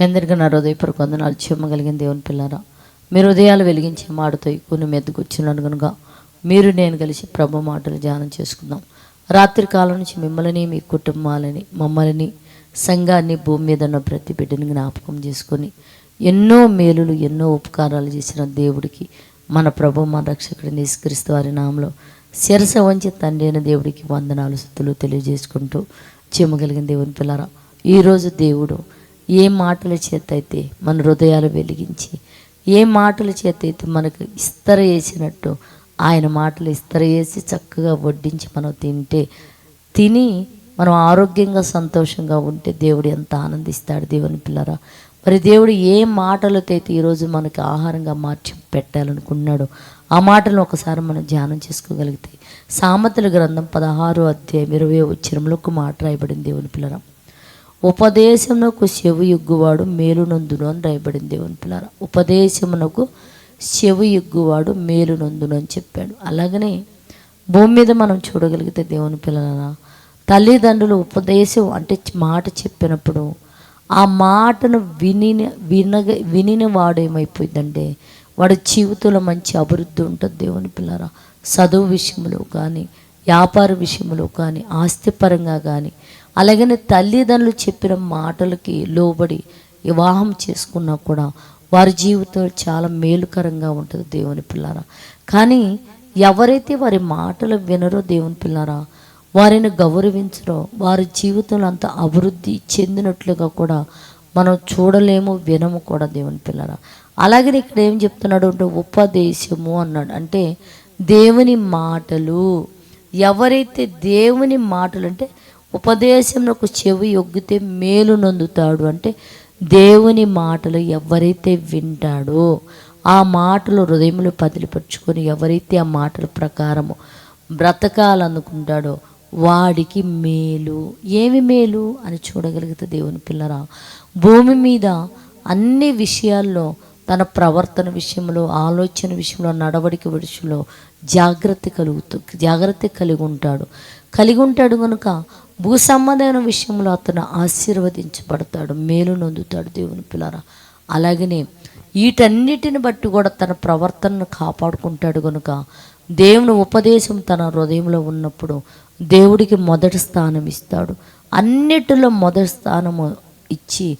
మీ నా హృదయపూర్వక వందనాలు. చెమ్మగలిగిన దేవుని పిల్లారా మీరు హృదయాలు వెలిగించే మాటతో కొన్ని మెద్దకొచ్చినాను కనుక మీరు నేను కలిసి ప్రభు మాటలు ధ్యానం చేసుకుందాం. రాత్రి కాలం నుంచి మిమ్మల్ని మీ కుటుంబాలని మమ్మల్ని సంఘాన్ని భూమి మీద ఉన్న ప్రతి బిడ్డని జ్ఞాపకం చేసుకొని ఎన్నో మేలులు ఎన్నో ఉపకారాలు చేసిన దేవుడికి మన ప్రభు మన రక్షకుడిని నిష్కరిస్తూ వారి నామలో శిరస వంచి తండ్రి అయిన దేవుడికి వందనాలు స్థుతులు తెలియజేసుకుంటూ చెమ్మగలిగిన దేవుని పిల్లరా ఈరోజు దేవుడు ఏ మాటల చేత అయితే మన హృదయాలు వెలిగించి ఏ మాటల చేత అయితే మనకు ఇస్తర వేసినట్టు ఆయన మాటలు ఇస్తర వేసి చక్కగా వడ్డించి మనం తింటే తిని మనం ఆరోగ్యంగా సంతోషంగా ఉంటే దేవుడు ఎంత ఆనందిస్తాడు దేవుని పిల్లరా. మరి దేవుడు ఏ మాటలతో అయితే ఈరోజు మనకి ఆహారంగా మార్చి పెట్టాలనుకున్నాడో ఆ మాటలను ఒకసారి మనం ధ్యానం చేసుకోగలిగితే సామెతల గ్రంథం పదహారు అధ్యాయం ఇరవై వచ్చినంలో ఒక మాట రాయబడింది దేవుని పిల్లరా. ఉపదేశమునకు చెవి ఎగ్గువాడు మేలునందును అని రాయబడింది దేవుని పిల్లల ఉపదేశమునకు చెవి ఎగ్గువాడు మేలునందును అని చెప్పాడు. అలాగనే భూమి మీద మనం చూడగలిగితే దేవుని పిల్లల తల్లిదండ్రులు ఉపదేశం అంటే మాట చెప్పినప్పుడు ఆ మాటను విని వినగ వినిన వాడు ఏమైపోయిందంటే వాడి జీవితంలో మంచి అభివృద్ధి ఉంటుంది దేవుని పిల్లరా. చదువు విషయంలో కానీ వ్యాపార విషయంలో కానీ ఆస్తిపరంగా కానీ అలాగనే తల్లిదండ్రులు చెప్పిన మాటలకి లోబడి వివాహం చేసుకున్నా కూడా వారి జీవితం చాలా మేలుకరంగా ఉంటుంది దేవుని పిల్లారా. కానీ ఎవరైతే వారి మాటలు వినరో దేవుని పిల్లారా వారిని గౌరవించరో వారి జీవితంలో అంత అభివృద్ధి చెందినట్లుగా కూడా మనం చూడలేము వినము కూడా దేవుని పిల్లరా. అలాగే ఇక్కడ ఏం చెప్తున్నాడు అంటే ఉపదేశము అన్నాడు. అంటే దేవుని మాటలు. ఎవరైతే దేవుని మాటలు అంటే ఉపదేశంకు చెవి ఒగ్గితే మేలు నొందుతాడు. అంటే దేవుని మాటలు ఎవరైతే వింటాడో ఆ మాటలు హృదయంలో పదిలిపరుచుకొని ఎవరైతే ఆ మాటల ప్రకారము బ్రతకాలనుకుంటాడో వాడికి మేలు. ఏమి మేలు? అని చూడగలిగితే దేవుని పిల్లరా భూమి మీద అన్ని విషయాల్లో తన ప్రవర్తన విషయంలో ఆలోచన విషయంలో నడవడిక విషయంలో జాగ్రత్త కలుగుతూ జాగ్రత్త కలిగి ఉంటాడు కలిగి ఉంటాడు కనుక భూ సంబంధమైన విషయంలో అతను ఆశీర్వదించబడతాడు మేలు నొందుతాడు దేవుని పిల్లరా. అలాగనే వీటన్నిటిని బట్టి కూడా తన ప్రవర్తనను కాపాడుకుంటాడు కనుక దేవుని ఉపదేశం తన హృదయంలో ఉన్నప్పుడు దేవుడికి మొదటి స్థానం ఇస్తాడు. అన్నిటిలో మొదటి స్థానము ఇచ్చి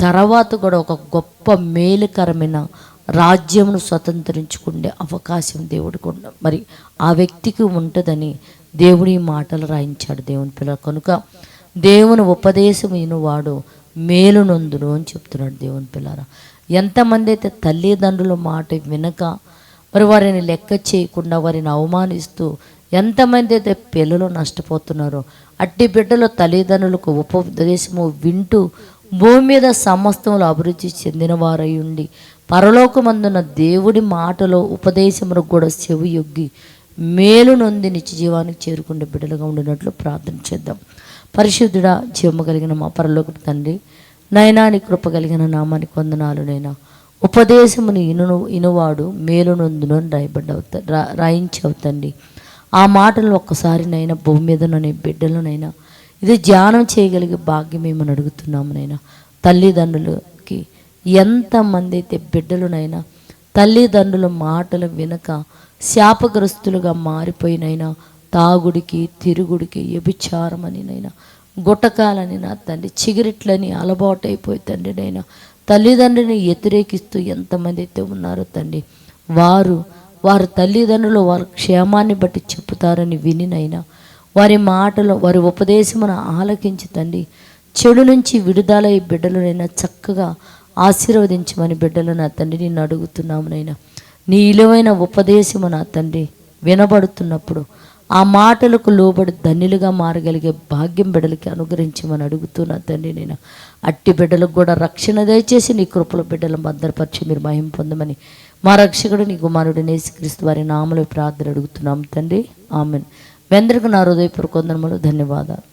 తర్వాత కూడా ఒక గొప్ప మేలుకరమైన రాజ్యమును స్వతంత్రించుకునే అవకాశం దేవుడికి ఉండ మరి ఆ వ్యక్తికి ఉంటుందని దేవుడి మాటలు రాయించాడు దేవుని పిల్ల కనుక దేవుని ఉపదేశం వాడు మేలునందును అని చెప్తున్నాడు దేవుని పిల్లరా. ఎంతమంది అయితే తల్లిదండ్రుల మాట వినక మరి వారిని లెక్క చేయకుండా వారిని అవమానిస్తూ ఎంతమంది అయితే పిల్లలు నష్టపోతున్నారో అట్టి బిడ్డలు తల్లిదండ్రులకు ఉపదేశము వింటూ భూమి మీద సమస్తములు అభివృద్ధి చెందిన వారై ఉండి పరలోకమందున దేవుడి మాటలో ఉపదేశములకు కూడా చెవి యొగ్గి మేలు నొంది నిత్య జీవానికి చేరుకునే బిడ్డలుగా ఉండినట్లు ప్రార్థన చేద్దాం. పరిశుద్ధుడా జీవము కలిగిన మా పరలోక తండ్రి నయనాని కృప కలిగిన నామానికి వందనాలు నైనా. ఉపదేశమును ఇనును ఇనువాడు మేలు నొందును అని రాయబడ్డవు రాయించవుతండి ఆ మాటలు ఒక్కసారి నైనా భూమి మీద నీ బిడ్డలనైనా ఇది ధ్యానం చేయగలిగే భాగ్యం ఏమని అడుగుతున్నాము నైనా. తల్లిదండ్రులకి ఎంతమంది అయితే బిడ్డలునైనా తల్లిదండ్రుల మాటలు వినక శాపగ్రస్తులుగా మారిపోయినైనా తాగుడికి తిరుగుడికి వ్యభిచారమని నైనా గుటకాలని నా తండ్రి చిగిరిట్లని అలవాటైపోయి తండ్రి నైనా తల్లిదండ్రిని వ్యతిరేకిస్తూ ఎంతమంది అయితే ఉన్నారో తండ్రి వారు వారి తల్లిదండ్రులు వారి క్షేమాన్ని బట్టి చెప్తారని వినినైనా వారి మాటలు వారి ఉపదేశమును ఆలకించి తండ్రి చెడు నుంచి విడుదలై బిడ్డలనైనా చక్కగా ఆశీర్వదించమని బిడ్డలు నా తండ్రి నిన్ను అడుగుతున్నామునైనా నీ ఇలువైన ఉపదేశము నా తండ్రి వినబడుతున్నప్పుడు ఆ మాటలకు లోబడి ధన్యులుగా మారగలిగే భాగ్యం బిడ్డలకి అనుగ్రహించమని అడుగుతున్నా తండ్రి నేను అట్టి బిడ్డలకు కూడా రక్షణ దయచేసి నీ కృపల బిడ్డలు భద్రపరిచి మీరు మహిం పొందమని మా రక్షకుడు నీ కుమారుడు నేసుక్రీస్తు వారి నామలో ప్రార్థన అడుగుతున్నాం తండ్రి. ఆమెన్. మీ అందరికీ నా హృదయపూర్వకందనములు ధన్యవాదాలు.